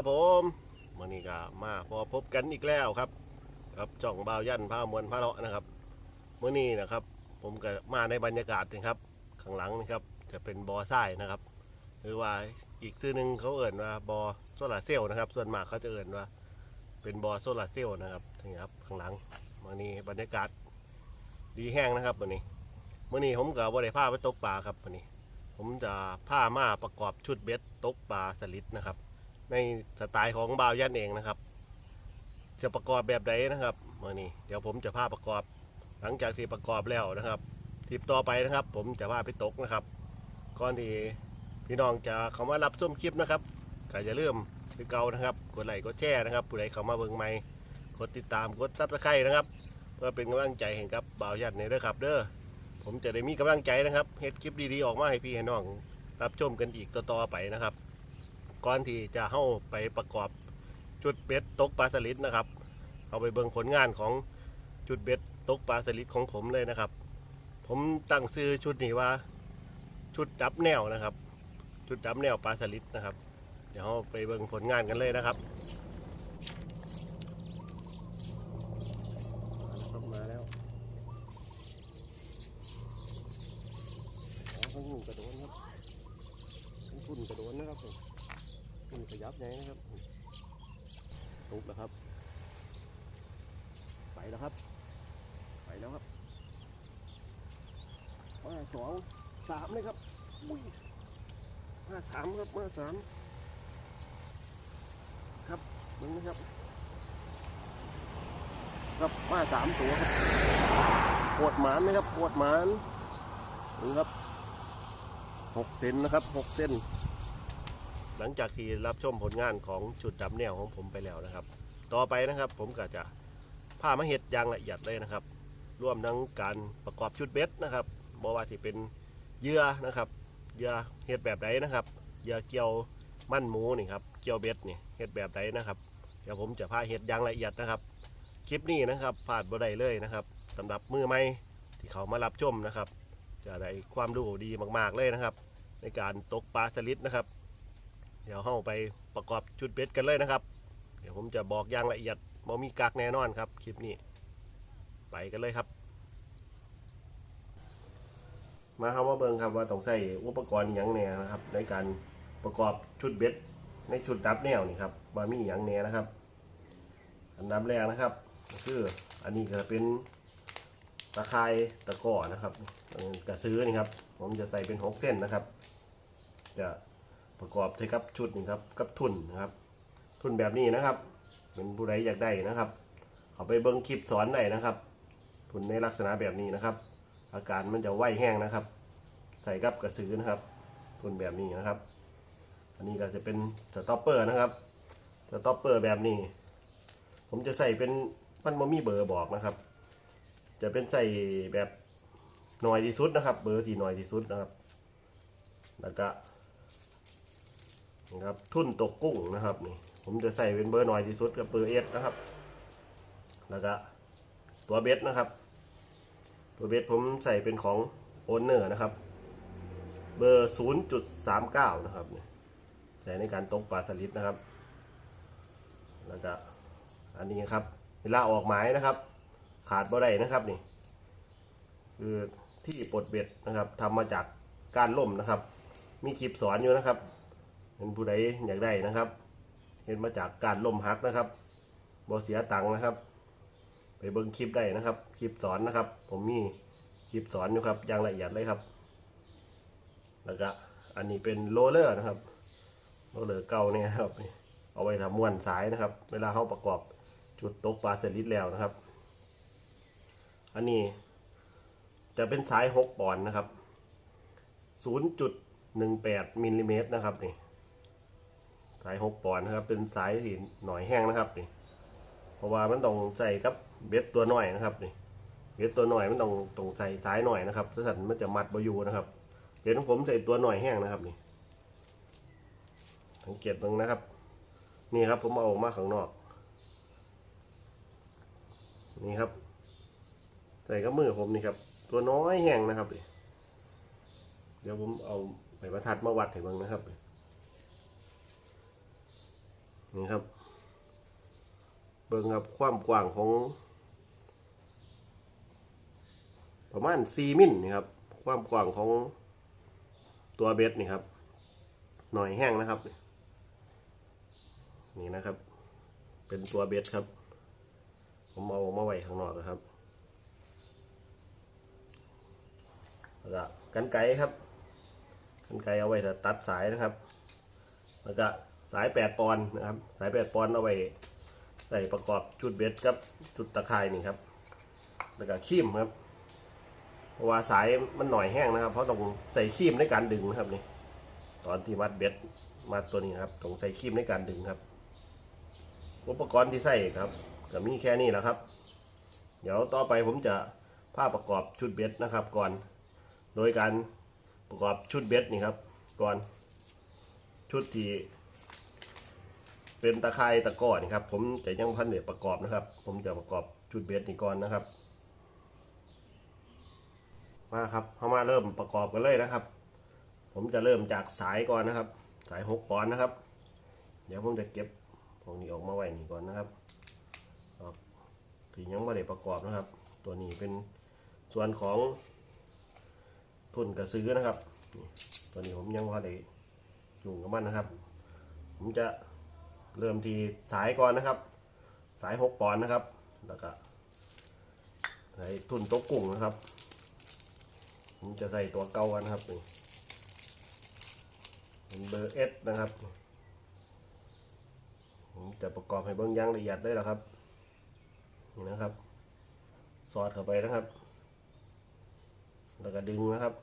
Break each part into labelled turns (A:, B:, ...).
A: ครับผมวันนี้ก็มาพอพบกันอีกแล้วครับกับจ่องบ่าวยันผ้ามวลผ้าเลาะนะครับเมื่อนี้นะครับ ผมก็มาในบรรยากาศนะครับ ข้างหลังนะครับ จะเป็นบอทรายนะครับ หรือว่าอีกชื่อหนึ่งเขาเอ่นว่าบอโซลาร์เซลล์นะครับ ส่วนมากเขาจะเอ่นว่า เป็นบอโซลาร์เซลล์นะครับนี่ครับข้างหลังวันนี้บรรยากาศดีแห้งนะครับวันนี้เมื่อนี้ผมกับบริภาไปตกปลาครับวันนี้ ผมจะพามาประกอบชุดเบ็ดตกปลาสลิดนะครับ ในสไตล์ของบ่าวยันเองนะครับ จะประกอบแบบใดนะครับมื่อนี้เดี๋ยวผมจะพาประกอบ หลังจากที่ประกอบแล้วนะครับทิปต่อไปนะครับ ผมจะพาไปตกนะครับก่อนที่พี่น้องจะเข้ามารับชมคลิปนะครับก็จะเริ่มคือเก่านะครับ กดไลค์กดแชร์นะครับ ผู้ใดเข้ามาเบิ่งใหม่กดติดตามกดซับสไครต์นะครับ เพื่อเป็นกำลังใจให้กับบ่าวยันในเด้อครับ เด้อผมจะได้มีกำลังใจนะครับเฮ็ดคลิปดีๆออกมาให้พี่ให้น้องรับชมกันอีกต่อๆไปนะครับ ก่อนที่จะเข้าไปประกอบจุดเบ็ดตกปลาสลิดนะครับ เอาไปเบิ่งผลงานของจุดเบ็ดตกปลาสลิดของผมเลยนะครับ ผมตั้งซื้อชุดนี้ว่าชุดดับแนวนะครับ ชุดดับแนวปลาสลิดนะครับ เดี๋ยวเราไปเบิ่งผลงานกันเลยนะครับมาแล้วข้างหูกระโดนครับพุ่นกระโดนนะครับผม มันขยับไงนะครับตุกแล้วครับ ไปแล้วครับ ไปแล้วครับมาสองสามเลยครับอุ้ยมาสา มครับมาสามครับมึงนะครับครับมาสามตัวครับโคตรหมานนะครับโคตรหมานนี่ครับหกเซนนะครับหกเซนหลังจากที่รับชมผลงานของจุดดำแนวของผมไปแล้วนะครับ ต่อไปนะครับผมก็จะพามาเห็ดอย่างละเอียดเลยนะครับ ร่วมทั้งการประกอบชุดเบ็ดนะครับบอกว่าที่เป็นเยื่อนะครับเยื่อเห็ดแบบใดนะครับ เหยื่อเกี่ยวมั่นหมูนี่ครับเกี่ยวเบ็ดนี่เห็ดแบบใดนะครับ เดี๋ยวผมจะพาเห็ดอย่างละเอียดนะครับ คลิปนี้นะครับผ่านบ่ได้เลยนะครับสำหรับมือใหม่ที่เขามารับชมนะครับ จะได้ความรู้ดีมากๆเลยนะครับ ในการตกปลาสลิดนะครับ เดี๋ยวเข้าไปประกอบชุดเบ็ดกันเลยนะครับ เดี๋ยวผมจะบอกอย่างละเอียดบ่มีกักแน่นอนครับ คลิปนี้ ไปกันเลยครับ มาเข้ามาเบิ่งครับว่าต้องใส่อุปกรณ์อย่างแน่นะครับ ในการ ประกอบชุดเบ็ดในชุดดับแนวนี่ครับว่ามีอหย่างแน่นะครับ อันดับแรกนะครับคืออันนี้ก็เป็นตะไคร้ตะกร้อนะครับกระซื้อนี่ครับ ผมจะใส่เป็นหกเส้นนะครับ จะประกอบใช้กับชุดนี่ครับกับทุนนะครับ ทุนแบบนี้นะครับ เป็นผู้ใดอยากได้นะครับ เอาไปเบิ้งคลิปสอนได้นะครับ ทุนในลักษณะแบบนี้นะครับ อาการมันจะไหวแห้งนะครับ ใส่กับกระสือนะครับ ทุนแบบนี้นะครับ อันนี้ก็จะเป็นสต็อปเปอร์นะครับสต็อปเปอร์แบบนี้ ผมจะใส่เป็นมันบ่มีเบอร์บอกนะครับ จะเป็นใส่แบบหน่อยที่สุดนะครับ เบอร์ที่หน่อยที่สุดนะครับ แล้วก็นะครับทุ่นตกกุ้งนะครับนี่ผมจะใส่เป็นเบอร์หน่อยที่สุดกับเบอร์เอสนะครับ แล้วก็ตัวเบสนะครับ ตัวเบสผมใส่เป็นของโอนเนอร์นะครับ เบอร์ศูนย์จุดสามเก้านะครับนี่ ใส่ในการตกปลาสลิดนะครับ แล้วก็อันนี้ครับ เวลาออกหมายนะครับ ขาดบ่ได้นะครับนี่ คือที่ปลดเบ็ดนะครับทำมาจากการล่มนะครับ มีคลิปสอนอยู่นะครับเป็นผู้ใดอยากได้นะครับ เห็นมาจากการล่มหักนะครับบอเสียตังค์นะครับ ไปเบิ่งคลิปได้นะครับ คลิปสอนนะครับ ผมมีคลิปสอนอยู่ครับอย่างละเอียดเลยครับ แล้วก็อันนี้เป็นโรเลอร์นะครับ โรลเลอเก่าเนี่ยครับ เอาไว้ทำม้วนสายนะครับ เวลาเขาประกอบจุดตกปลาเสร็จแล้วนะครับ อันนี้จะเป็นสายหกปอนด์นะครับศูนย์จุดหนึ่งแปดมิลลิเมตรนะครับนี่สายหกปอนด์นะครับ เป็นสายที่หน่อยแห้งนะครับนี่เพราะว่ามันต้องใส่กับเบ็ดตัวหน่อยนะครับนี่เบ็ดตัวหน่อยมันต้องต้องใส่สายหน่อยนะครับถ้าสั่นมันจะมัดบอยู่นะครับเห็นผมใส่ตัวหน่อยแห้งนะครับนี่ สังเกตตรงนะครับ นี่ครับผมเอาออกมาข้างนอก นี่ครับใส่กับมือผมนี่ครับ ตัวน้อยแห้งนะครับ เดี๋ยวผมเอาไม้บรรทัดมาวัดให้เบิ่งนะครับ นี่ครับ เบิ่งครับความกว้างของ ประมาณ4มิลนี่ครับ ความกว้างของตัวเบ็ดนี่ครับ หน่อยแห้งนะครับ นี่นะครับ เป็นตัวเบ็ดครับ ผมเอามาไว้ข้างนอกนะครับแล้วก็กันไกครับ กันไกเอาไว้ตัดสายนะครับ แล้วก็สายแปดปอนด์นะครับ สายแปดปอนด์เอาไว้ใส่ประกอบชุดเบ็ดกับชุดตะข่ายนี่ครับ แล้วก็ขีมครับเพราะว่าสายมันหน่อยแห้งนะครับ เพราะต้องใส่ขีมในการดึงนะครับนี่ ตอนที่มัดเบ็ดมาตัวนี้นะครับต้องใส่ขีมในการดึงครับ อุปกรณ์ที่ใส่ครับก็มีแค่นี้แหละครับ เดี๋ยวต่อไปผมจะผ้าประกอบชุดเบ็ดนะครับก่อน โดยการประกอบชุดเบ็ดนี่ครับ ก่อนชุดที่เป็นตะไคร่ตะกอนี่ครับ ผมจะยังพันเดือประกอบนะครับ ผมจะประกอบชุดเบ็ดนี่ก่อนนะครับ มาครับเรามาเริ่มประกอบกันเลยนะครับ ผมจะเริ่มจากสายก่อนนะครับ สายหกปอนด์นะครับ เดี๋ยวผมจะเก็บ พวกนี้ออกมาไว้นี่ก่อนนะครับออกที่ยังไม่ได้ประกอบนะครับ ตัวนี้เป็นส่วนของทุนกระซื้อนะครับ ตัวนี้ผมยังไม่ได้ยุ่งกับมันนะครับ ผมจะเริ่มที่สายก่อนนะครับ สายหกปอนด์นะครับ แล้วก็ใส่ทุนโต๊ะกุ้งนะครับ ผมจะใส่ตัวเก่ากันนะครับนี่เป็นเบอร์เอสนะครับ จะประกอบให้เบิ้งยางละเอียดได้แล้วครับนี่นะครับ สอดเข้าไปนะครับ แล้วก็ดึงนะครับ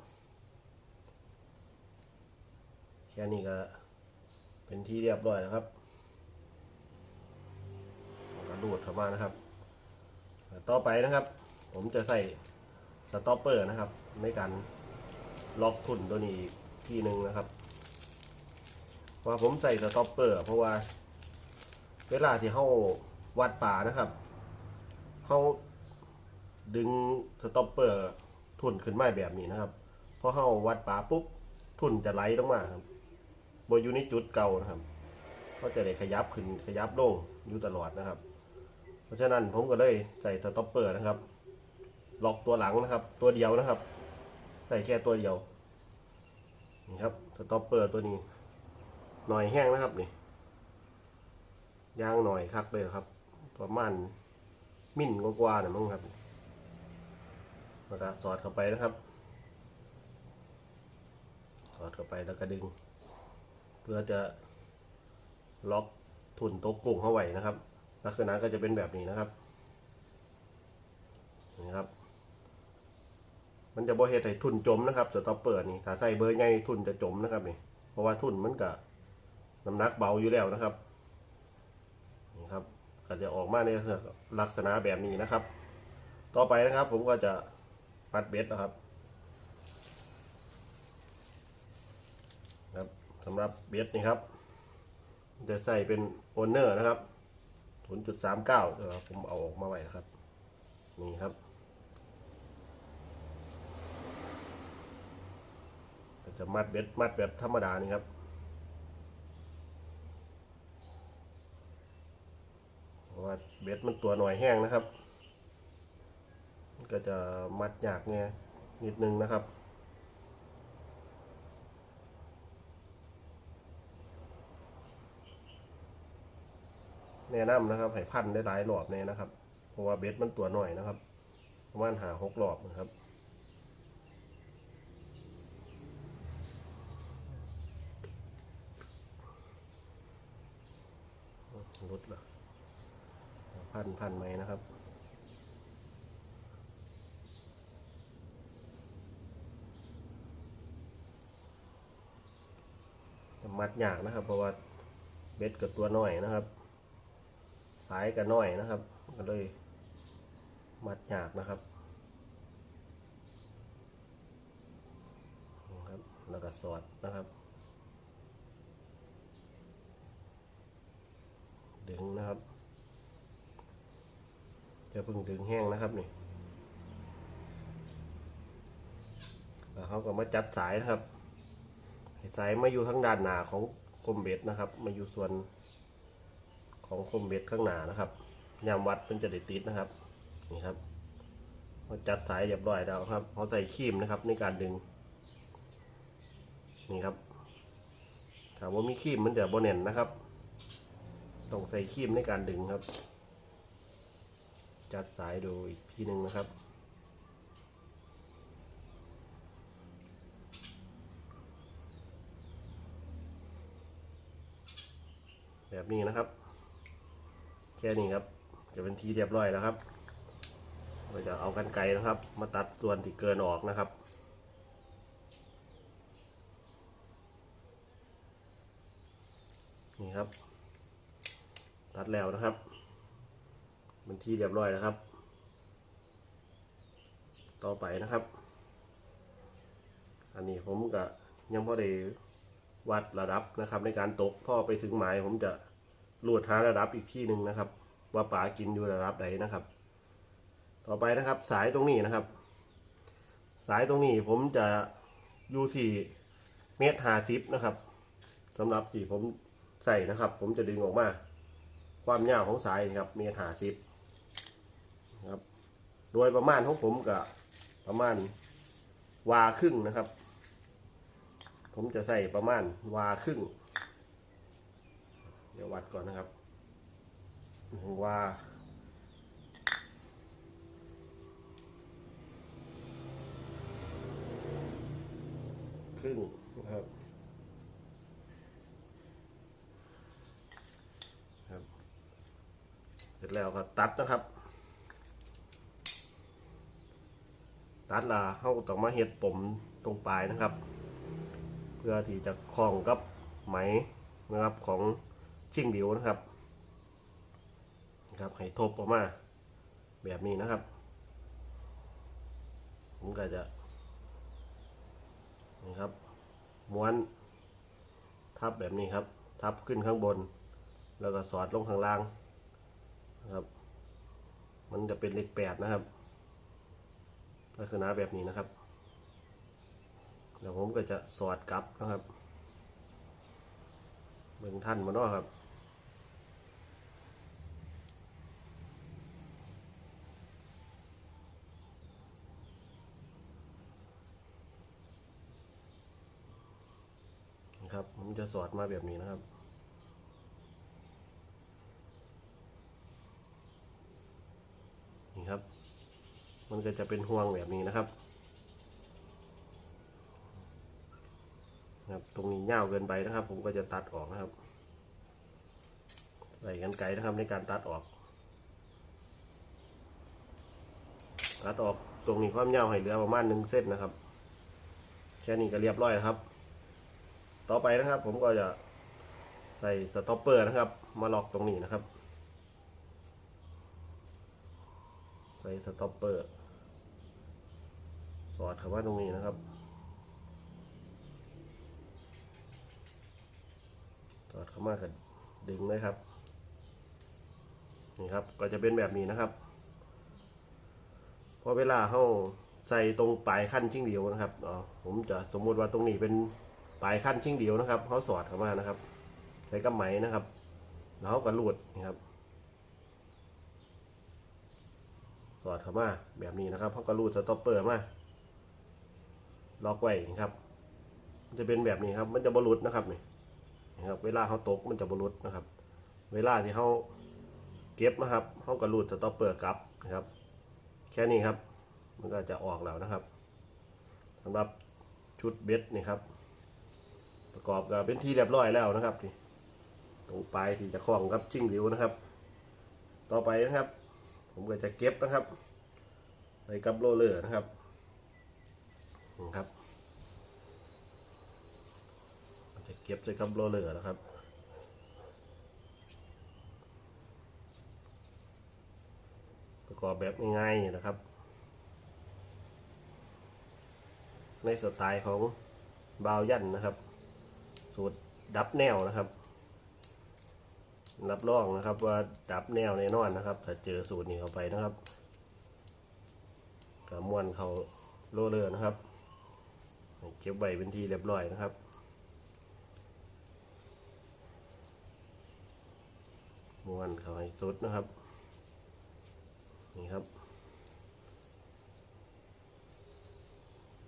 A: แค่นี้ก็เป็นที่เรียบร้อยแล้วครับแล้วก็ดูดเข้ามานะครับ ต่อไปนะครับ ผมจะใส่สต็อปเปอร์นะครับ ในการล็อกทุนตัวนี้อีกที่หนึ่งนะครับ ว่าผมใส่สต็อปเปอร์ เพราะว่า เวลาที่เขาวัดป่านะครับเขาดึงสต็อปเปอร์ทุ่นขึ้นมาแบบนี้นะครับพอเขาวัดป่าปุ๊บทุ่นจะไหลลงมาครับบอยู่ในจุดเก่านะครับเขาจะได้ขยับขึ้นขยับลงอยู่ตลอดนะครับ เพราะฉะนั้นผมก็เลยใส่สต็อปเปอร์นะครับล็อกตัวหลังนะครับ ตัวเดียวนะครับ ใส่แค่ตัวเดียวนี่ครับสต็อปเปอร์ตัวนี้หน่อยแห้งนะครับนี่ ยางหน่อยคักเลยครับ ประมาณมิ่นกว่าๆนะมั้งครับแล้วก็สอดเข้าไปนะครับ สอดเข้าไปแล้วก็ดึง เพื่อจะล็อกทุนโต๊ะกุ้งเข้าไว้นะครับ ลักษณะก็จะเป็นแบบนี้นะครับนี่ครับ มันจะบ่เฮ็ดให้ทุนจมนะครับสต็อปเปอร์นี่ถ้าใส่เบอร์ใหญ่ทุนจะจมนะครับนี่เพราะว่าทุนมันก็น้ำหนักเบาอยู่แล้วนะครับ ก็จะออกมาในลักษณะแบบนี้นะครับ ต่อไปนะครับผมก็จะมัดเบ็ดนะครับครับสำหรับเบ็ดนี่ครับ จะใส่เป็นโอนเนอร์นะครับ0.39เดี๋ยวผมเอาออกมาไว้นะครับนี่ครับก็จะมัดเบ็ดมัดแบบธรรมดานี่ครับ เพราะ ว่าเบ็ดมันตัวหน่อยแห้งนะครับ ก็จะมัดยากเนี่ยนิดนึงนะครับแนะนำนะครับให้พันได้หลายรอบเนี่ยนะครับ เพราะว่าเบ็ดมันตัวหน่อยนะครับ ประมาณหาหกรอบนะครับ รุดละ พันพันไหมนะครับ มัดยากนะครับ เพราะว่าเบ็ดกับตัวน้อยนะครับ สายกับน้อยนะครับ ก็เลยมัดยากนะครับนะครับ แล้วก็สอดนะครับดึงนะครับ จะเพิ่งดึงแห้งนะครับนี่เขาก็มาจัดสายนะครับ สายมาอยู่ทางด้านหน้าของคมเบ็ดนะครับ มาอยู่ส่วนของคมเบ็ดข้างหน้านะครับ ยามวัดมันจะได้ติดนะครับ นี่ครับเราจัดสายเรียบร้อยแล้วครับเขาใส่คีมนะครับในการดึง นี่ครับ ถามว่ามีคีมมันเดี๋ยวโบเน่นนะครับ ต้องใส่คีมในการดึงครับ จัดสายดูอีกทีหนึ่งนะครับแบบนี้นะครับ แค่นี้ครับ จะเป็นทีเรียบร้อยแล้วครับเราจะเอากันไกรนะครับ มาตัดส่วนที่เกินออกนะครับ นี่ครับ ตัดแล้วนะครับ เป็นที่เรียบร้อยนะครับ ต่อไปนะครับ อันนี้ผมก็ยังพอได้วัดระดับนะครับ ในการตกพ่อไปถึงหมาย ผมจะลูดหาระดับอีกที่หนึ่งนะครับ ว่าปลากินอยู่ระดับใดนะครับ ต่อไปนะครับ สายตรงนี้นะครับ สายตรงนี้ผมจะอยู่ที่เมตรหาสิบนะครับสำหรับที่ผมใส่นะครับ ผมจะดึงออกมา ความยาวของสายนะครับเมตรหาสิบ นะครับ โดยประมาณของผมก็ประมาณวาครึ่งนะครับ ผมจะใส่ประมาณวาครึ่ง เดี๋ยววัดก่อนนะครับหนึ่งวาครึ่งนะครับครับเสร็จแล้วก็ตัดนะครับ ตัดละเข้าต้องมาเห็ดผมตรงปลายนะครับ เพื่อที่จะคล้องกับไหมนะครับของชิ่งดิวนะครับนะครับให้ทบออกมาแบบนี้นะครับ ผมก็จะนี่ครับม้วนทับแบบนี้ครับ ทับขึ้นข้างบน แล้วก็สอดลงข้างล่างนะครับ มันจะเป็นเลขแปดนะครับ ลักษณะแบบนี้นะครับเดี๋ยวผมก็จะสอดกลับนะครับเบิ่งท่านมาเนาะครับนะครับผมจะสอดมาแบบนี้นะครับ มันก็จะเป็นห่วงแบบนี้นะครับนะครับ ตรงนี้ยาเกินไปนะครับ ผมก็จะตัดออกนะครับใส่กันไกลนะครับในการตัดออก ตัดออกตรงนี้ความยาให้เหลือประมาณหนึ่งเส้นนะครับ แค่นี้ก็เรียบร้อยแล้วครับ ต่อไปนะครับ ผมก็จะใส่สต็อปเปอร์นะครับ มาล็อกตรงนี้นะครับ ใส่สต็อปเปอร์ สอดเข้ามาตรงนี้นะครับสอดเข้ามากับดึงเลยครับนี่ครับก็จะเป็นแบบนี้นะครับพอเวลาเขาใส่ตรงปลายขั้นชิ่งเดียวนะครับอ๋อผมจะสมมุติว่าตรงนี้เป็นปลายขั้นชิ่งเดียวนะครับเขาสอดเข้ามานะครับ ใช้กับไหมนะครับ แล้วเขาก็รูดนี่ครับสอดเข้ามาแบบนี้นะครับเขาก็รูดสต็อปเปอร์มา ล็อกไว้นี่ครับ มันจะเป็นแบบนี้ครับ มันจะบรุดนะครับนี่นะครับ เวลาเขาตกมันจะบรุดนะครับ เวลาที่เขาเก็บนะครับเขาก็รูดสต็อปเปอร์กลับนะครับ แค่นี้ครับ มันก็จะออกแล้วนะครับสำหรับชุดเบ็ดนี่ครับ ประกอบกับเป็นที่เรียบร้อยแล้วนะครับนี่ตรงปลายที่จะคล้องกับจิ้งหลิวนะครับ ต่อไปนะครับ ผมก็จะเก็บนะครับใส่กับโรลเลอร์นะครับ ครับจะเก็บใส่กับโรลเลอร์นะครับประกอบแบบง่ายๆนะครับ ในสไตล์ของบาวยันนะครับ สูตรดับแนวนะครับ รับรองนะครับว่าดับแนวแน่นอนนะครับ ถ้าเจอสูตรนี้เข้าไปนะครับกระมวนเขาโรลเลอร์นะครับ เก็บไว้เป็นที่เรียบร้อยนะครับม้วนเขาให้สุดนะครับ นี่ครับ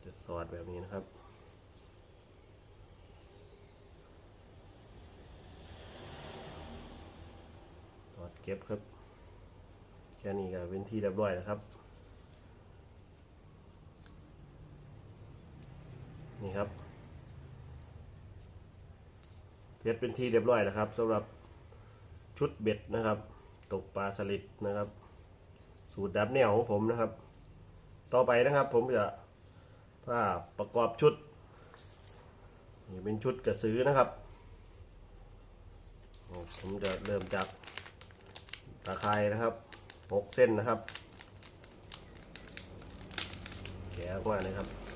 A: จะสอดแบบนี้นะครับสอดเก็บครับ แค่นี้ก็เป็นที่เรียบร้อยแล้วครับ นี่ครับเพชรเป็นที่เรียบร้อยแล้วครับสำหรับชุดเบ็ดนะครับ ตกปลาสลิดนะครับ สูตรดับแนวของผมนะครับ ต่อไปนะครับ ผมจะผ้าประกอบชุดนี่เป็นชุดกระสือนะครับผมจะเริ่มจากตะไคร้นะครับหกเส้นนะครับ แกะออกมานะครับ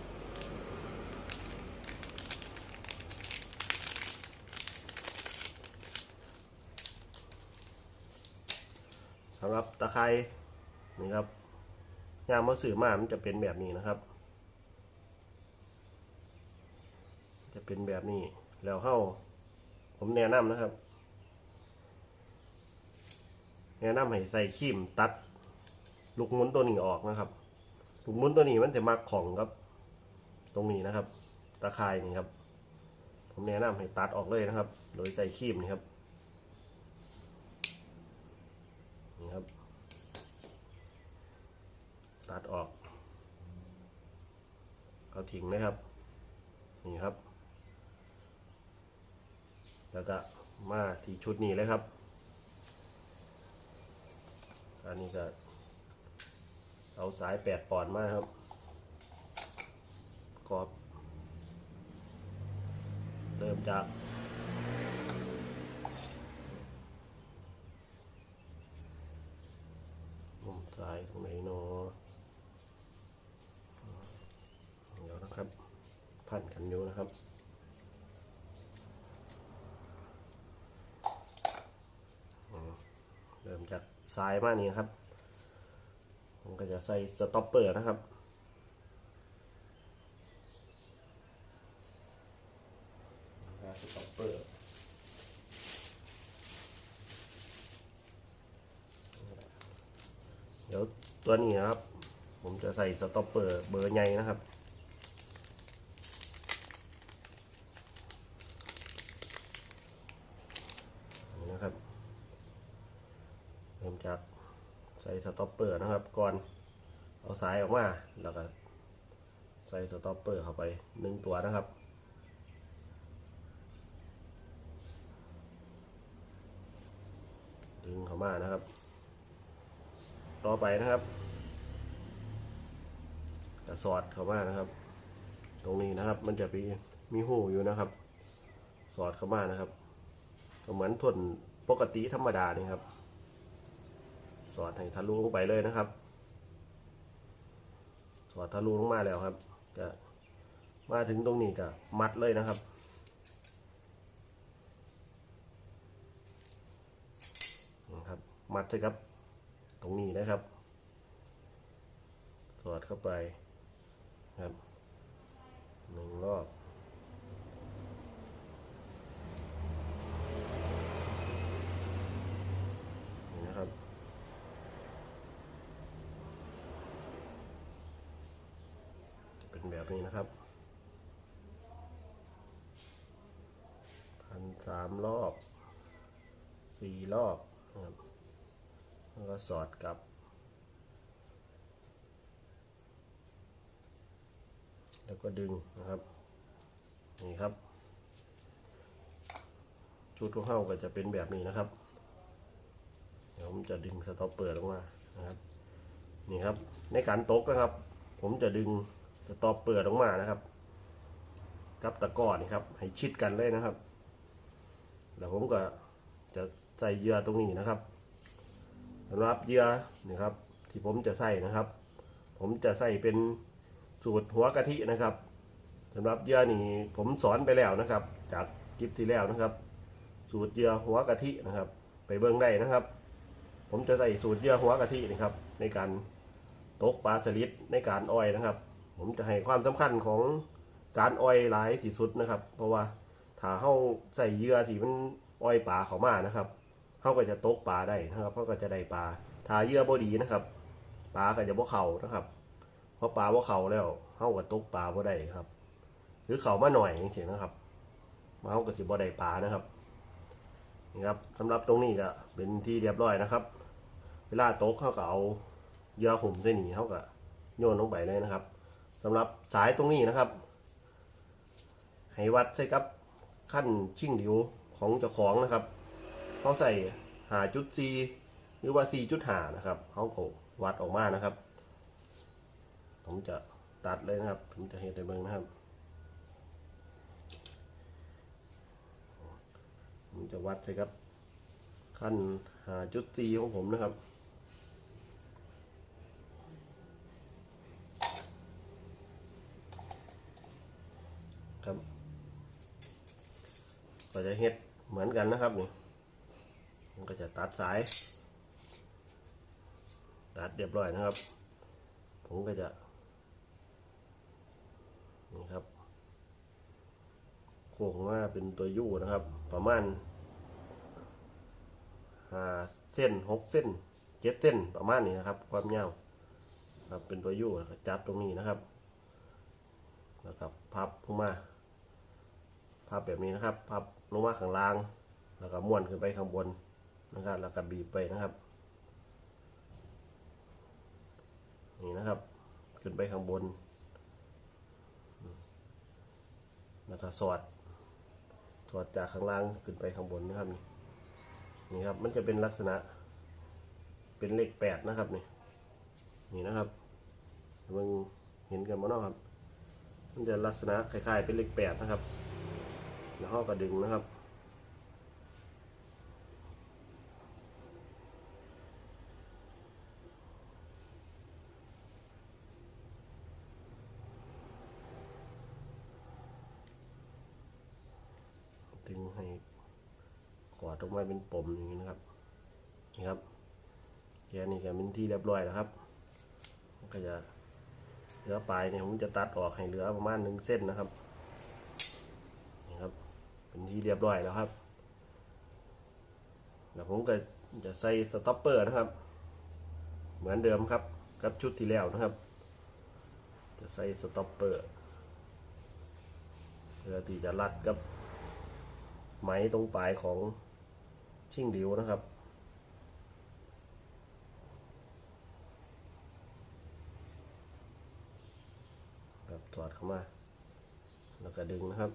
A: สำหรับตะไคร้นี่ครับยามมะสื่อมามันจะเป็นแบบนี้นะครับ จะเป็นแบบนี้แล้วเข้าผมแนะนำนะครับ แนะนำให้ใส่ขีมตัด ลูกมุนตัวนี้ออกนะครับ ลูกมุนตัวนี้มันจะมาของครับ ตรงนี้นะครับ ตะไคร้นี่ครับ ผมแนะนำให้ตัดออกเลยนะครับ โดยใส่ขีมนี่ครับ นี่ครับ ตัดออก เอาทิ้งนะครับ นี่ครับ แล้วก็มาที่ชุดนี้เลยครับ อันนี้ก็เอาสายแปดปอนด์มาครับกรอบ เริ่มจากมุมซ้ายตรงไหนเนาะเดี๋ยวนะครับ พันกันอยู่นะครับ เริ่มจากซ้ายมากนี่นะครับ ผมก็จะใส่สต็อปเปอร์นะครับสต็อปเปอร์เดี๋ยวตัวนี้นะครับ ผมจะใส่สต็อปเปอร์เบอร์ใหญ่นะครับ นี่นะครับ เริ่มจากใส่สต็อปเปอร์นะครับ ก่อน เอาสายออกมาแล้วก็ใส่สต็อปเปอร์เข้าไปหนึ่งตัวนะครับ ดึงเข้ามานะครับ ต่อไปนะครับกระสอดเข้ามานะครับ ตรงนี้นะครับมันจะมีมีหูอยู่นะครับ สอดเข้ามานะครับ ก็เหมือนทนปกติธรรมดานี่ครับ สอดให้ทะลุลงไปเลยนะครับ สอดทะลุลงมาแล้วครับจะมาถึงตรงนี้ก็มัดเลยนะครับ นะครับ มัดเลยครับ ตรงนี้นะครับ สอดเข้าไปครับหนึ่งรอบนี่นะครับ จะเป็น แบบนี้นะครับพันสามรอบสี่รอบนะครับแล้วก็สอดกลับ แล้วก็ดึงนะครับ นี่ครับ ชุดของเข้าก็จะเป็นแบบนี้นะครับ เดี๋ยวผมจะดึงสต็อปเปอร์ลงมานะครับ นี่ครับ ในการตกนะครับ ผมจะดึง สตอปเปอร์ลงมานะครับ กับตะกร้อนี่ครับ ให้ชิดกันเลยนะครับ แล้วผมก็จะใส่เยื่อตรงนี้นะครับสำหรับเยื่อนี่ครับ ที่ผมจะใส่นะครับ ผมจะใส่เป็นสูตรหัวกะทินะครับสำหรับเยื่อนี่ผมสอนไปแล้วนะครับ จากคลิปที่แล้วนะครับ สูตรเยื่อหัวกะทินะครับ ไปเบิ่งได้นะครับ ผมจะใส่สูตรเยื่อหัวกะทินะครับ ในการตกปลาสลิดในการอ้อยนะครับ ผมจะให้ความสำคัญของการอ้อยหลายที่สุดนะครับ เพราะว่าถ้าเฮาใส่เหยื่อที่มันอ้อยปลาเขามานะครับเขาก็จะตกปลาได้นะครับเขาก็จะได้ปลาถ้าเหยื่อบ่ดีนะครับปลาก็จะบ่เข่านะครับเพราะปลาบ่เข่าแล้วเขาก็ตกปลาบ่ได้ครับ หรือเข่ามาหน่อยอย่างเงี้ยนะครับมาเขาก็จะบ่ได้ปลานะครับนี่ครับสำหรับตรงนี้ก็เป็นที่เรียบร้อยนะครับ เวลาตกเขาก็เอาเหยื่อหุ่มใส่หนีเขาก็โยนลงไปเลยนะครับ สำหรับสายตรงนี้นะครับ ให้วัดใส่กับขั้นชิ่งดิวของเจ้าของนะครับเขาใส่หาจุดซีหรือว่าซีจุดหานะครับเขาก็วัดออกมานะครับ ผมจะตัดเลยนะครับ ผมจะเห็นในเบิ้งนะครับ ผมจะวัดใส่กับขั้นหาจุดซีของผมนะครับ ก็จะเฮ็ดเหมือนกันนะครับนี่มันก็จะตัดสาย ตัดเรียบร้อยนะครับ ผมก็จะนี่ครับโค้งมาเป็นตัวยูนะครับ ประมาณห้าเส้นหกเส้นเจ็ดเส้นประมาณนี้นะครับ ความยาวครับเป็นตัวยูแล้วก็จับตรงนี้นะครับแล้วก็พับลงมาพับแบบนี้นะครับพับ ลงมาข้างล่าง แล้วก็ม้วนขึ้นไปข้างบนนะครับ แล้วก็บีบไปนะครับ นี่นะครับ ขึ้นไปข้างบน แล้วก็สอด สอดจากข้างล่างขึ้นไปข้างบนนะครับ นี่นี่ครับ มันจะเป็นลักษณะ เป็นเลขแปดนะครับนี่ นี่นะครับมึงเห็นกันมั้งเนาะครับ มันจะลักษณะคล้ายๆเป็นเลขแปดนะครับ แล้วเขาก็ดึงนะครับ ดึงให้ขอดออกมาเป็นปมอย่างนี้นะครับ นี่ครับแกนี่ก็เป็นที่เรียบร้อยแล้วครับ ก็จะเหลือปลายเนี่ยผมจะตัดออกให้เหลือประมาณหนึ่งเส้นนะครับ เป็นที่เรียบร้อยแล้วครับแล้วผมก็จะใส่สต็อปเปอร์นะครับ เหมือนเดิมครับ กับชุดที่แล้วนะครับ จะใส่สต็อปเปอร์เพื่อที่จะรัดกับไหมตรงปลายของชิ่งดิวนะครับแบบถอดเข้ามา แล้วก็ดึงนะครับ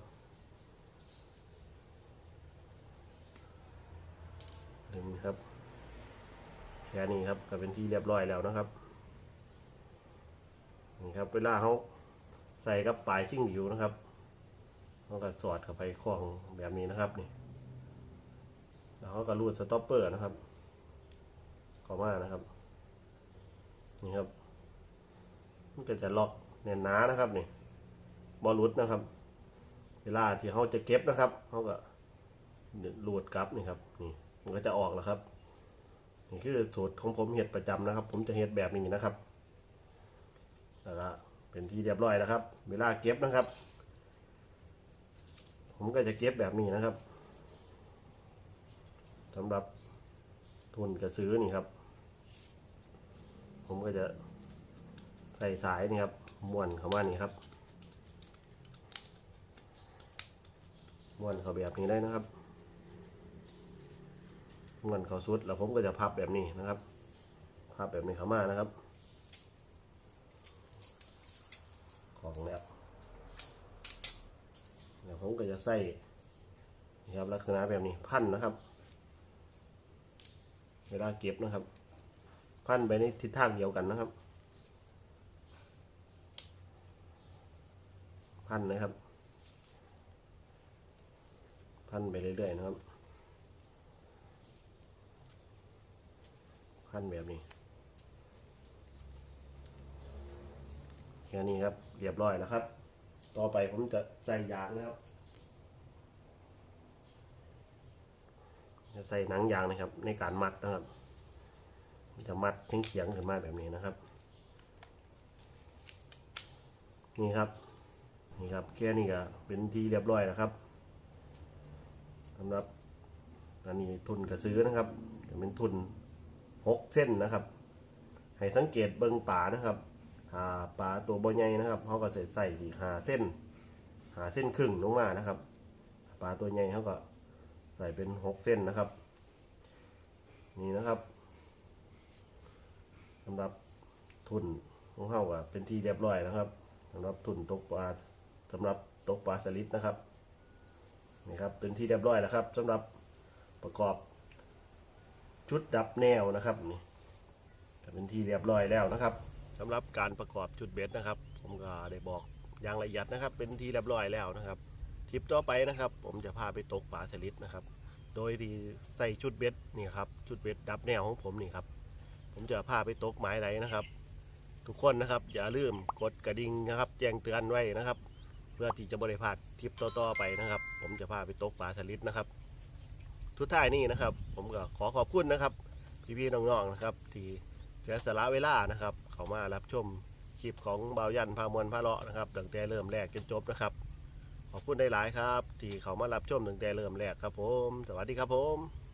A: ดึงครับแค่นี้ครับก็เป็นที่เรียบร้อยแล้วนะครับนี่ครับเวลาเขาใส่กับปลายชิ่งดิวนะครับเขาก็สอดเข้าไปคล้องแบบนี้นะครับนี่แล้วเขาก็รูดสต็อปเปอร์นะครับเข้ามานะครับนี่ครับมันก็จะล็อกแน่นหนานะครับนี่บอลลุดนะครับ เวลาที่เขาจะเก็บนะครับเขาก็รูดกลับนี่ครับ มันก็จะออกแล้วครับ นี่คือสูตรของผมเห็ดประจำนะครับ ผมจะเห็ดแบบนี้นะครับแล้วก็เป็นที่เรียบร้อยแล้วครับ เวลาเก็บนะครับ ผมก็จะเก็บแบบนี้นะครับสำหรับทุนกระซื้อนี่ครับ ผมก็จะใส่สายนี่ครับม้วนเข้ามานี่ครับม้วนเข้าแบบนี้ได้นะครับ ม้วนเขาสุด แล้วผมก็จะพับแบบนี้นะครับ พับแบบนี้ขามานะครับ ของแล้วเดี๋ยวผมก็จะใส่นี่ครับลักษณะแบบนี้พันนะครับ เวลาเก็บนะครับ พันไปในทิศทางเดียวกันนะครับ พันนะครับ พันไปเรื่อยๆนะครับ พันแบบนี้ แค่นี้ครับ เรียบร้อยแล้วครับ ต่อไปผมจะใส่ยางนะครับจะใส่หนังยางนะครับ ในการมัดนะครับ จะมัดเฉียงเฉียงขึ้นมาแบบนี้นะครับ นี่ครับ นี่ครับแค่นี้ก็เป็นที่เรียบร้อยแล้วครับสำหรับอันนี้ทุนกระซื้อนะครับจะเป็นทุน หกเส้นนะครับ ให้สังเกตเบิงป่านะครับถ้าปลาตัวบ่ใหญ่นะครับเขาก็ใส่ใส่หาเส้น หาเส้นครึ่งลงมานะครับปลาตัวใหญ่เขาก็ใส่เป็นหกเส้นนะครับ นี่นะครับสำหรับทุนของเขาก็เป็นที่เรียบร้อยนะครับสำหรับทุนตกปลาสำหรับตกปลาสลิดนะครับนี่ครับเป็นที่เรียบร้อยแล้วครับสำหรับประกอบ ชุดดับแนวนะครับนี่เป็นที่เรียบร้อยแล้วนะครับสำหรับการประกอบชุดเบ็ดนะครับ ผมก็ได้บอกอย่างละเอียดนะครับ เป็นที่เรียบร้อยแล้วนะครับทริปต่อไปนะครับ ผมจะพาไปตกปลาสลิดนะครับ โดยที่ใส่ชุดเบ็ดนี่ครับชุดเบ็ดดับแนวของผมนี่ครับผมจะพาไปตกหมายไรนะครับ ทุกคนนะครับ อย่าลืมกดกระดิ่งนะครับ แจ้งเตือนไว้นะครับ เพื่อที่จะบริพาดทริปต่อๆไปนะครับ ผมจะพาไปตกปลาสลิดนะครับ ทุกท่ายนี่นะครับ ผมก็ขอขอบคุณนะครับ พี่ๆน้องๆนะครับ ที่เสียสละเวลานะครับ เขามารับชมคลิปของเบายันพามวลพาเลาะนะครับตั้งแต่เริ่มแรกจนจบนะครับ ขอบคุณได้หลายครับ ที่เขามารับชมตั้งแต่เริ่มแรกครับผม สวัสดีครับผม